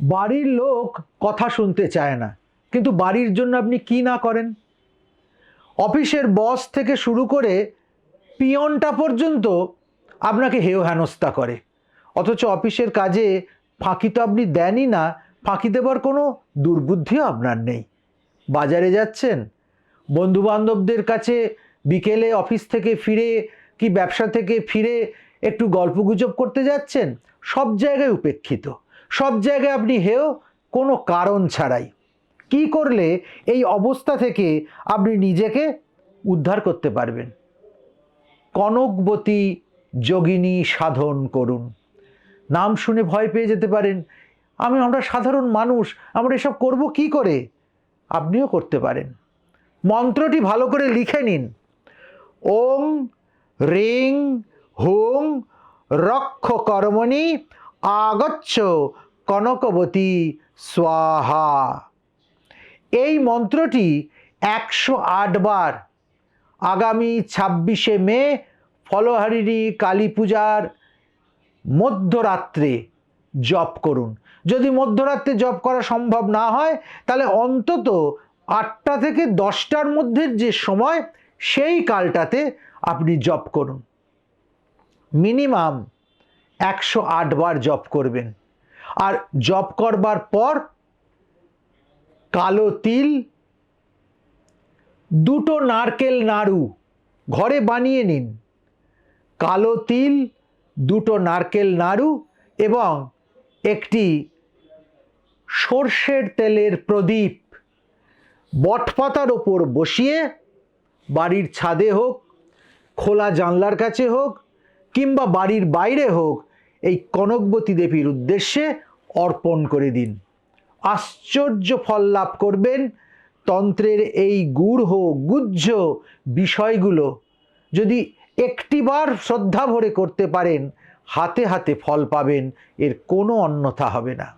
বাড়ির লোক কথা শুনতে চায় না। কিন্তু বাড়ির জন্য আপনি কি না করেন? অফিসের বস থেকে শুরু করে পিয়নটা পর্যন্ত আপনাকে হেয় হেনস্থা করে। অথচ অফিসের কাজে ফাঁকি তো আপনি দেনই না, ফাঁকি দেবার কোনো দুর্বুদ্ধিও আপনার নেই। বাজারে যাচ্ছেন, বন্ধুবান্ধবদের কাছে বিকেলে অফিস থেকে ফিরে কি ব্যবসা থেকে ফিরে একটু গল্পগুজব করতে যাচ্ছেন, সব জায়গায় উপেক্ষিত। সব জায়গায় আপনি হেও কোনো কারণ ছাড়াই। কি করলে এই অবস্থা থেকে আপনি নিজেকে উদ্ধার করতে পারবেন? কনকবতী যোগিনী সাধন করুন। নাম শুনে ভয় পেয়ে যেতে পারেন। আমি, আমরা সাধারণ মানুষ, আমরা এসব করব কি করে? আপনিও করতে পারেন। মন্ত্রটি ভালো করে লিখে নিন। ওং রিং হুং রক্ষ কর্মণি আগচ্ছ কনকবতী, স্বাহা। এই মন্ত্রটি একশো বার। আগামী ছাব্বিশে মে, ফলহারিণী কালী পূজার মধ্যরাত্রে জপ করুন। যদি মধ্যরাত্রে জপ করা সম্ভব না হয়, তাহলে অন্তত আটটা থেকে দশটার মধ্যে যে সময়, সেই কালটাতে আপনি জপ করুন। মিনিমাম একশো বার জপ করবেন। আর জপ করবার পর কালো তিল, দুটো নারকেল নাড়ু ঘরে বানিয়ে নিন। কালো তিল, দুটো নারকেল নাড়ু এবং একটি সর্ষের তেলের প্রদীপ বটপাতার ওপর বসিয়ে বাড়ির ছাদে হোক, খোলা জানলার কাছে হোক কিংবা বাড়ির বাইরে হোক এই কনকবতী দেবীর উদ্দেশ্যে অর্পণ করে দিন। আশ্চর্য ফল লাভ করবেন। তন্ত্রের এই গূঢ় গুহ্য বিষয়গুলো যদি একটিবার শ্রদ্ধা ভরে করতে পারেন, হাতে হাতে ফল পাবেন, এর কোনো অন্যথা হবে না।